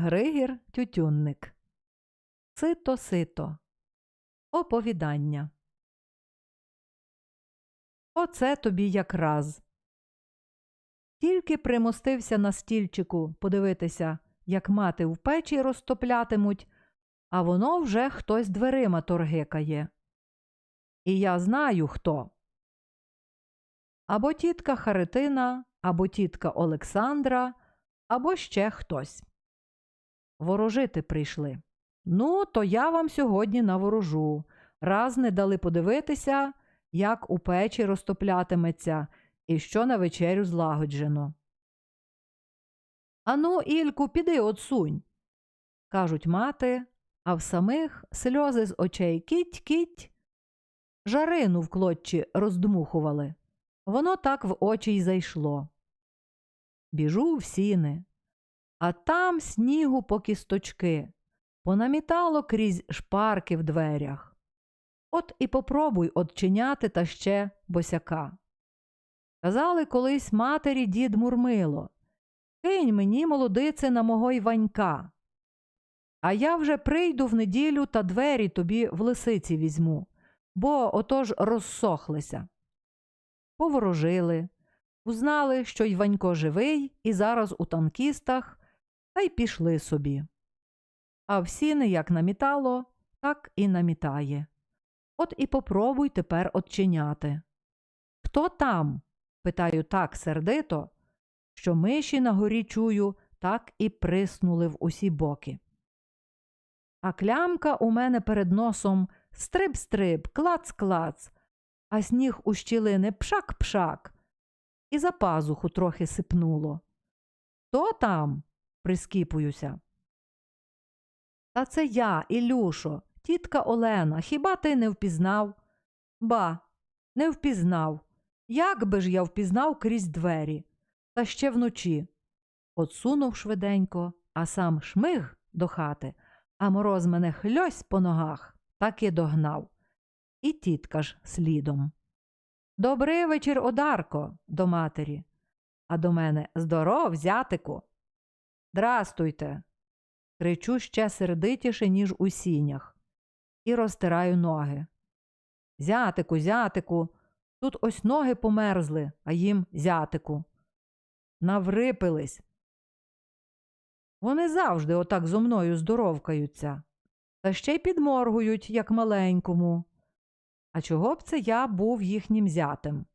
Григір Тютюнник. Сито сито. Оповідання. Оце тобі якраз. Тільки примостився на стільчику подивитися, як мати в печі розтоплятимуть, а воно вже хтось дверима торгикає. І я знаю хто. Або тітка Харитина, або тітка Олександра, або ще хтось. Ворожити прийшли. Ну, то я вам сьогодні наворожу. Раз не дали подивитися, як у печі розтоплятиметься і що на вечерю злагоджено. Ану, Ільку, піди отсунь, кажуть мати, а в самих сльози з очей кіть кіть. Жарину в клотчі роздмухували. Воно так в очі й зайшло. Біжу в сіни, а там снігу по кісточки, понамітало крізь шпарки в дверях. От і попробуй отчиняти та ще босяка. Казали колись матері дід Мурмило Кинь мені, молодице, на мого Іванька. А я вже прийду в неділю та двері тобі в лисиці візьму, бо отож розсохлися. Поворожили, узнали, що Іванько живий і зараз у танкістах, та й пішли собі. А в сіни як намітало, так і намітає. От і попробуй тепер отчиняти. Хто там? питаю так сердито, що миші на горі чую, так і приснули в усі боки. А клямка у мене перед носом стриб-стриб, клац-клац, а сніг у щілини пшак-пшак, і за пазуху трохи сипнуло. Хто там? Прискіпуюся. Та це я, Ілюшо, тітка Олена, хіба ти не впізнав? Ба, не впізнав. Як би ж я впізнав крізь двері, та ще вночі. Отсунув швиденько, а сам шмиг до хати, а мороз мене хльось по ногах, так і догнав. І тітка ж слідом. Добрий вечір, Одарко, до матері. А до мене здоров, зятику. Здрастуйте. Кричу ще сердитіше, ніж у сінях, і розтираю ноги. Зятику, зятику, тут ось ноги померзли, а їм зятику. Наврипились. Вони завжди отак зо мною здоровкаються, та ще й підморгують, як маленькому. А чого б це я був їхнім зятем?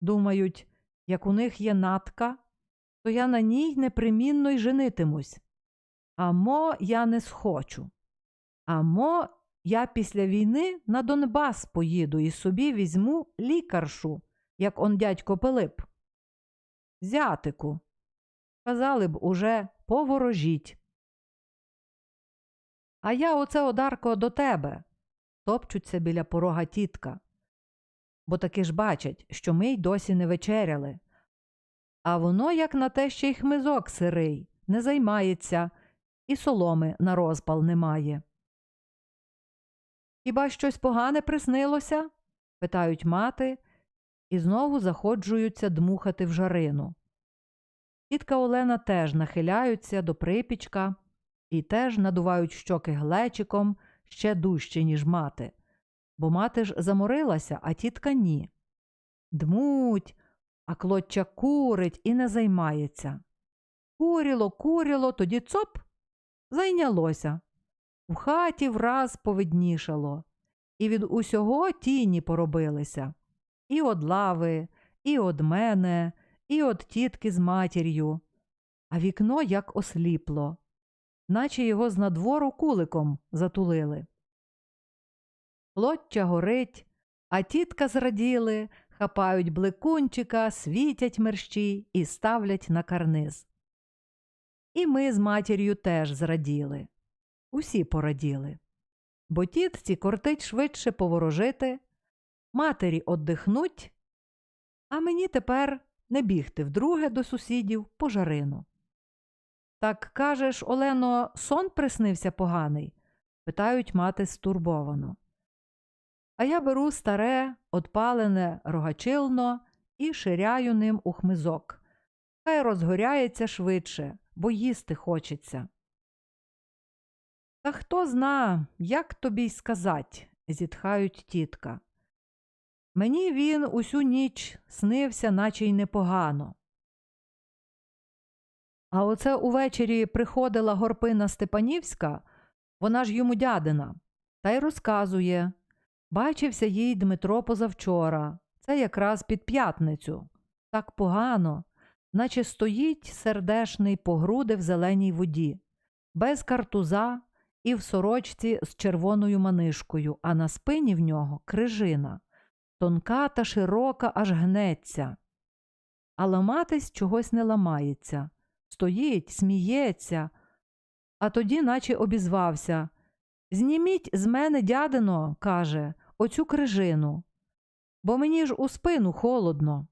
Думають, як у них є натка, то я на ній непримінно й женитимусь. Амо я не схочу. Амо я після війни на Донбас поїду і собі візьму лікаршу, як он дядько Пилип. Зятику. Казали б уже поворожіть. А я оце, Одарко, до тебе. Топчуться біля порога тітка. Бо таки ж бачать, що ми й досі не вечеряли. А воно, як на те ще й хмизок сирий, не займається, і соломи на розпал немає. Хіба щось погане приснилося? питають мати, і знову заходжуються дмухати в жарину. Тітка Олена теж нахиляються до припічка і теж надувають щоки глечиком ще дужче, ніж мати, бо мати ж заморилася, а тітка ні. Дмуть, а клоччя курить і не займається. Куріло, куріло, тоді цоп зайнялося. У хаті враз повиднішало, і від усього тіні поробилися. І од лави, і од мене, і од тітки з матір'ю. А вікно як осліпло, наче його з надвору куликом затулили. Лоття горить, а тітка зраділи, хапають блекунчика, світять мерщі і ставлять на карниз. І ми з матір'ю теж зраділи. Усі пораділи. Бо тітці кортить швидше поворожити, матері оддихнуть, а мені тепер не бігти вдруге до сусідів по жарину. Так кажеш, Олено, сон приснився поганий? питають мати стурбовано. А я беру старе, отпалене рогачилно і ширяю ним у хмизок. Хай розгоряється швидше, бо їсти хочеться. Та хто зна, як тобі й сказать, зітхають тітка. Мені він усю ніч снився, наче й непогано. А оце увечері приходила горпина Степанівська, вона ж йому дядина, та й розказує бачився їй Дмитро позавчора, це якраз під п'ятницю. Так погано, наче стоїть сердешний по груди в зеленій воді, без картуза і в сорочці з червоною манишкою, а на спині в нього крижина, тонка та широка, аж гнеться. А ламатись чогось не ламається, стоїть, сміється, а тоді, наче обізвався. Зніміть з мене, дядино, каже, оцю крижину, бо мені ж у спину холодно.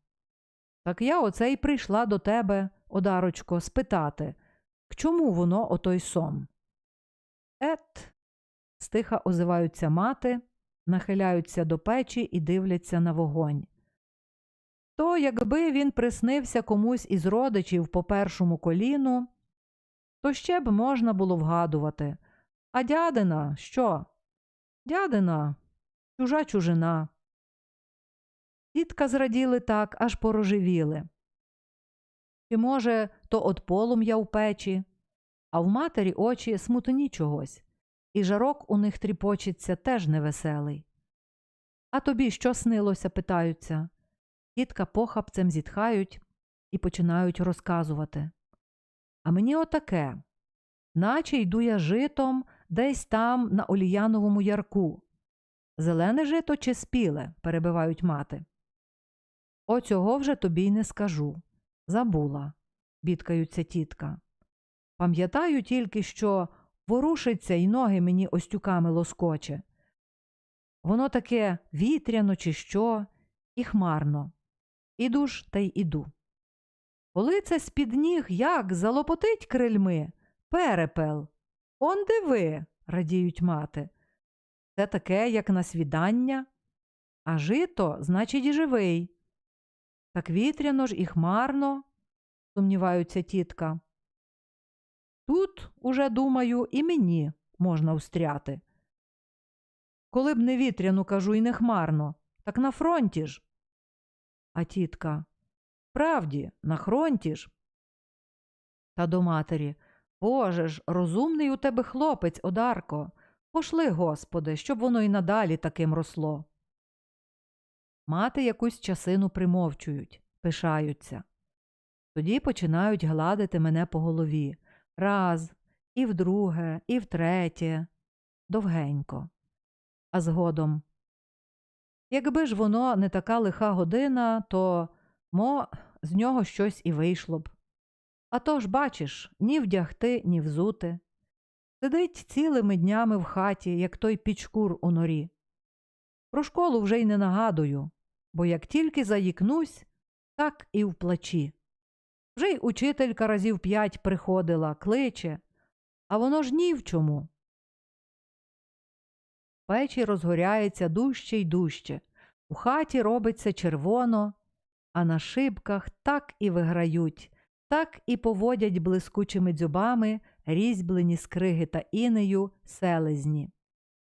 Так я оце й прийшла до тебе, одарочко, спитати, к чому воно отой сон? Ет, стиха озиваються мати, нахиляються до печі і дивляться на вогонь. То, якби він приснився комусь із родичів по першому коліну, то ще б можна було вгадувати. А дядина що? Дядина, чужа чужина. Тітка зраділи так, аж порожевіли. Чи, може, то от полум'я в печі, а в матері очі смутні чогось, і жарок у них тріпочеться теж невеселий. А тобі що снилося? питаються. Тітка похапцем зітхають і починають розказувати. А мені отаке, наче йду я житом десь там на Оліяновому ярку. Зелене жито чи спіле, перебивають мати. Оцього вже тобі й не скажу. Забула, бідкаються тітка. Пам'ятаю тільки, що ворушиться й ноги мені остюками лоскоче. Воно таке вітряно, чи що, і хмарно. Іду ж та й іду. Коли це з-під ніг як залопотить крильми, перепел. Он диви, радіють мати. Це таке, як на свідання, а жито, значить, живий. Так вітряно ж і хмарно, сумніваються тітка. Тут, уже, думаю, і мені можна устряти. Коли б не вітряно, кажу, і не хмарно, так на фронті ж. А тітка. Правді, на фронті ж. Та до матері. Боже ж, розумний у тебе хлопець, Одарко. Пошли, Господи, щоб воно й надалі таким росло. Мати якусь часину примовчують, пишаються. Тоді починають гладити мене по голові раз, і вдруге, і втретє, довгенько. А згодом. Якби ж воно не така лиха година, то, мо, з нього щось і вийшло б. А то ж, бачиш, ні вдягти, ні взути. Сидить цілими днями в хаті, як той пічкур у норі. Про школу вже й не нагадую, бо як тільки заїкнусь, так і в плачі. Вже й учителька разів п'ять приходила, кличе, а воно ж ні в чому. Печі розгоряється дужче й дужче, у хаті робиться червоно, а на шибках так і виграють, так і поводять блискучими дзюбами різьблені скриги та інею селезні,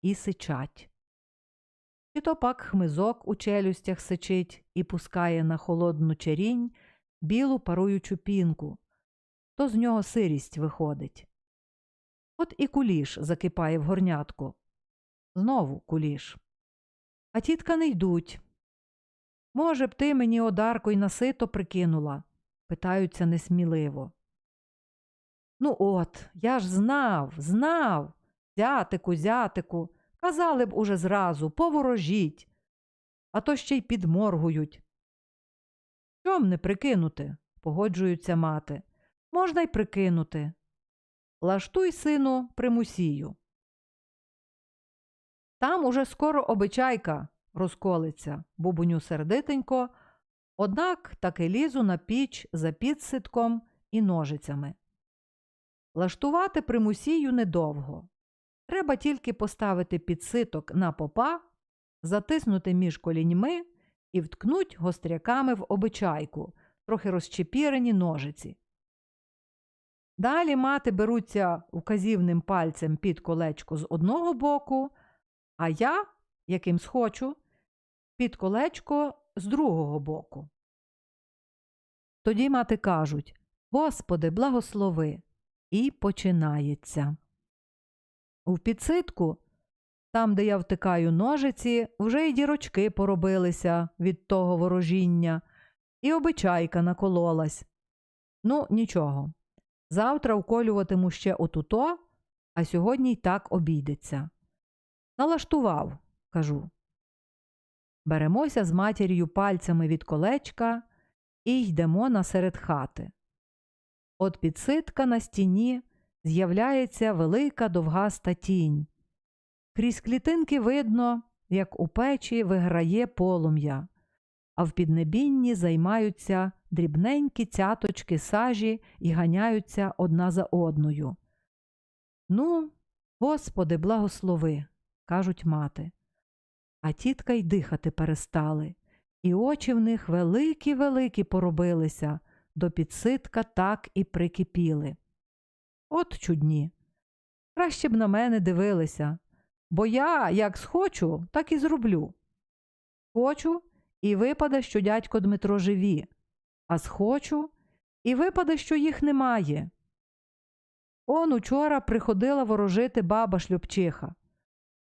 і сичать. Чи то пак хмизок у челюстях сичить і пускає на холодну черінь білу паруючу пінку, то з нього сирість виходить. От і куліш закипає в горнятку. Знову куліш. А тітка не йдуть. Може б, ти мені одарко й насито прикинула? питаються несміливо. Ну, от, я ж знав, знав. Зятику, зятику, казали б уже зразу поворожіть, а то ще й підморгують. Чом не прикинути? погоджуються мати. Можна й прикинути. Лаштуй, сину, примусію. Там уже скоро обичайка розколиться, бубоню сердитенько, однак таки лізу на піч за підситком і ножицями. Лаштувати примусію недовго. Треба тільки поставити підситок на попа, затиснути між коліньми і вткнуть гостряками в обичайку, трохи розчепірені ножиці. Далі мати беруться указівним пальцем під колечко з одного боку, а я, яким схочу, під колечко з другого боку. Тоді мати кажуть Господи, благослови, і починається. У підситку, там, де я втикаю ножиці, вже й дірочки поробилися від того ворожіння, і обичайка накололась. Ну, нічого. Завтра вколюватиму ще отуто, а сьогодні й так обійдеться. Налаштував, кажу. Беремося з матір'ю пальцями від колечка і йдемо насеред хати. От підситка на стіні з'являється велика довгаста тінь. Крізь клітинки видно, як у печі виграє полум'я, а в піднебінні займаються дрібненькі цяточки сажі і ганяються одна за одною. Ну, Господи, благослови, кажуть мати. А тітка й дихати перестали, і очі в них великі великі поробилися, до підситка так і прикипіли. От чудні. Краще б на мене дивилися, бо я, як схочу, так і зроблю. Хочу, і випаде, що дядько Дмитро живі, а схочу, і випаде, що їх немає. Он учора приходила ворожити баба шлюбчиха.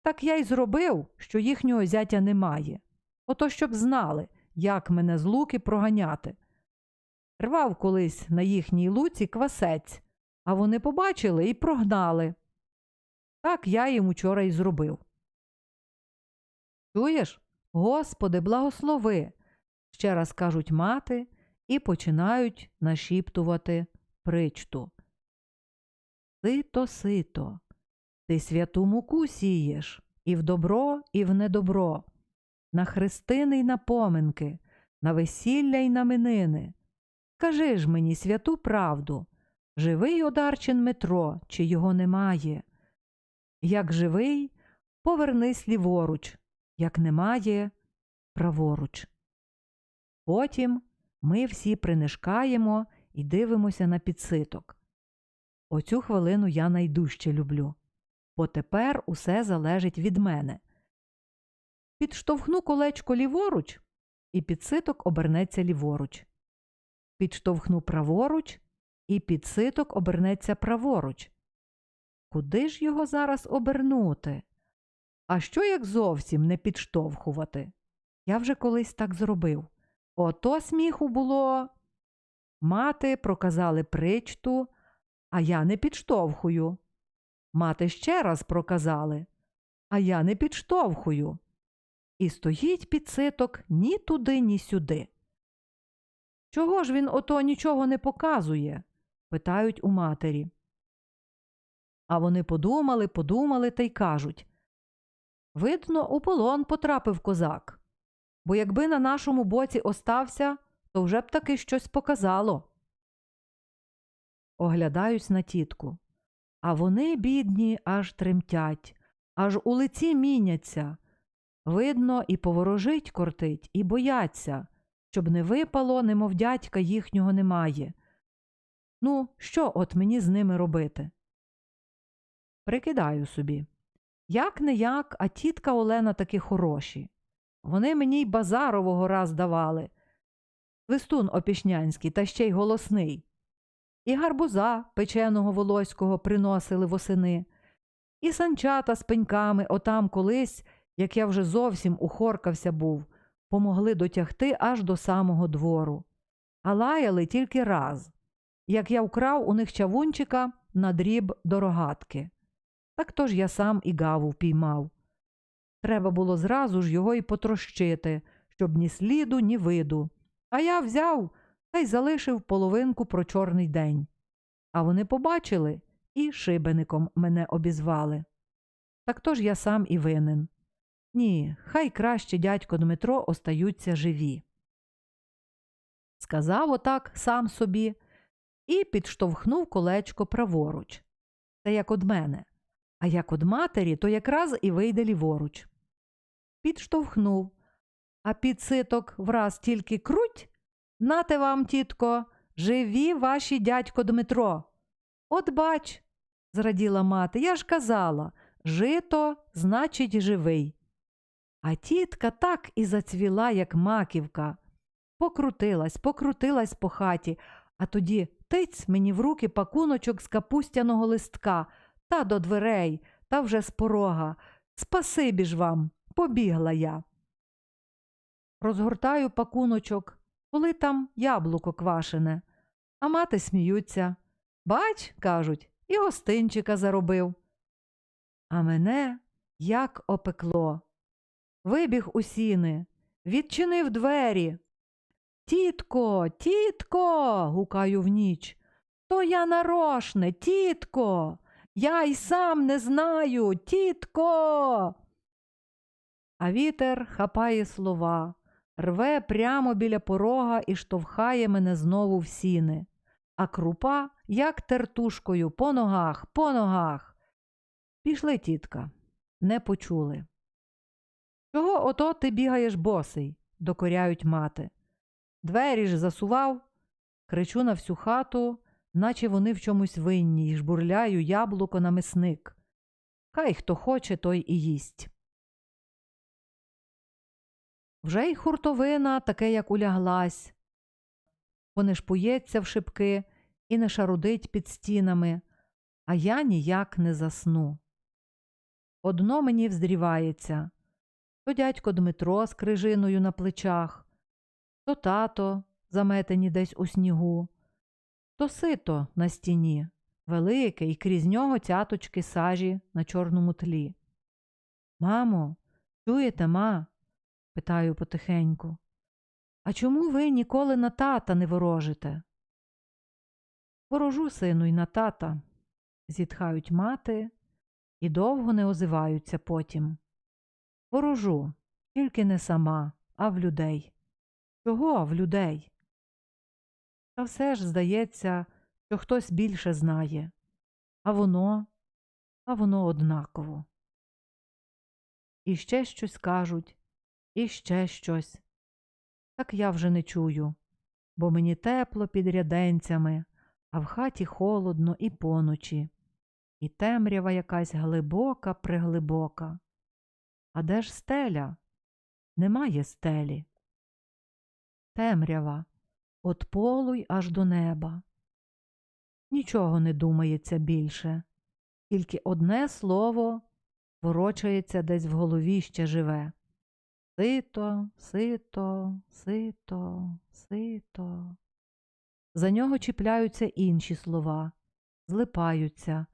Так я й зробив, що їхнього зятя немає. Ото щоб знали, як мене з луки проганяти. Рвав колись на їхній луці квасець, а вони побачили і прогнали. Так я їм учора й зробив. Чуєш? Господи, благослови, ще раз кажуть мати і починають нашіптувати причту. Сито, сито, ти святу муку сієш і в добро, і в недобро, на хрестини й на поминки, на весілля й на минини. Скажи ж мені святу правду, живий одарчин Метро, чи його немає? Як живий, повернись ліворуч, як немає, праворуч. Потім ми всі принишкаємо і дивимося на підситок. Оцю хвилину я найдужче люблю, бо тепер усе залежить від мене. Підштовхну колечко ліворуч, і підситок обернеться ліворуч. Підштовхну праворуч, і підситок обернеться праворуч. Куди ж його зараз обернути? А що як зовсім не підштовхувати? Я вже колись так зробив. Ото сміху було. Мати проказали причту, а я не підштовхую. Мати ще раз проказали, а я не підштовхую. І стоїть підситок ні туди, ні сюди. Чого ж він ото нічого не показує? питають у матері. А вони подумали, подумали та й кажуть Видно, у полон потрапив козак, бо якби на нашому боці остався, то вже б таки щось показало. Оглядаюсь на тітку. А вони, бідні, аж тремтять, аж у лиці міняться. Видно, і поворожить кортить, і бояться, щоб не випало, немов дядька їхнього немає. Ну, що от мені з ними робити? Прикидаю собі. Як не як, а тітка Олена таки хороші. Вони мені й базарового раз давали. Свистун опішнянський та ще й голосний. І гарбуза печеного волоського приносили восени, і санчата з пеньками отам колись, як я вже зовсім ухоркався був, помогли дотягти аж до самого двору. А лаяли тільки раз, як я вкрав у них чавунчика на дріб до рогатки. Так ж я сам і гаву впіймав. Треба було зразу ж його й потрощити, щоб ні сліду, ні виду. А я взяв та й залишив половинку про чорний день. А вони побачили і шибеником мене обізвали. Так ж я сам і винен. Ні, хай краще дядько Дмитро остаються живі. Сказав отак сам собі і підштовхнув колечко праворуч. Це як од мене, а як од матері, то якраз і вийде ліворуч. Підштовхнув, а підситок враз тільки круть. Нате вам, тітко, живі ваші дядько Дмитро. От бач, зраділа мати, я ж казала, жито значить живий. А тітка так і зацвіла, як маківка. Покрутилась, покрутилась по хаті, а тоді тиць мені в руки пакуночок з капустяного листка та до дверей, та вже з порога. Спасибі ж вам, побігла я. Розгортаю пакуночок, коли там яблуко квашене. А мати сміються. Бач, кажуть, і гостинчика заробив. А мене як опекло. Вибіг у сіни, відчинив двері. Тітко, тітко. гукаю в ніч. То я нарошне, тітко. Я й сам не знаю, тітко. А вітер хапає слова, рве прямо біля порога і штовхає мене знову в сіни. А крупа, як тертушкою, по ногах, по ногах. Пішли, тітка, не почули. Чого ото ти бігаєш босий? докоряють мати. Двері ж засував, кричу на всю хату, наче вони в чомусь винні, і жбурляю яблуко на мисник. Хай хто хоче, той і їсть. Вже й хуртовина таке, як уляглась. Вони ж поється в шибки і не шарудить під стінами, а я ніяк не засну. Одно мені вздрівається то дядько Дмитро з крижиною на плечах, то тато, заметені десь у снігу, то сито на стіні, велике, і крізь нього цяточки сажі на чорному тлі. Мамо, чуєте, ма? питаю потихеньку. А чому ви ніколи на тата не ворожите? Ворожу, сину, й на тата, зітхають мати і довго не озиваються потім. Ворожу, тільки не сама, а в людей. Чого в людей? Та все ж здається, що хтось більше знає, а воно, а воно однаково. І ще щось кажуть, і ще щось. Так я вже не чую, бо мені тепло під ряденцями, а в хаті холодно і поночі, і темрява якась глибока приглибока. А де ж стеля? Немає стелі. Темрява от полу й аж до неба. Нічого не думається більше, тільки одне слово ворочається десь в голові ще живе. Сито, сито, сито, сито. За нього чіпляються інші слова, злипаються,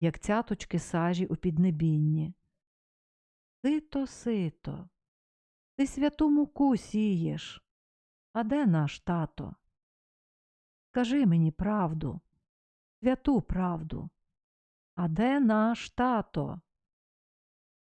як цяточки сажі у піднебінні. Сито, сито, ти святу муку сієш. А де наш тато? Скажи мені правду, святу правду. А де наш тато?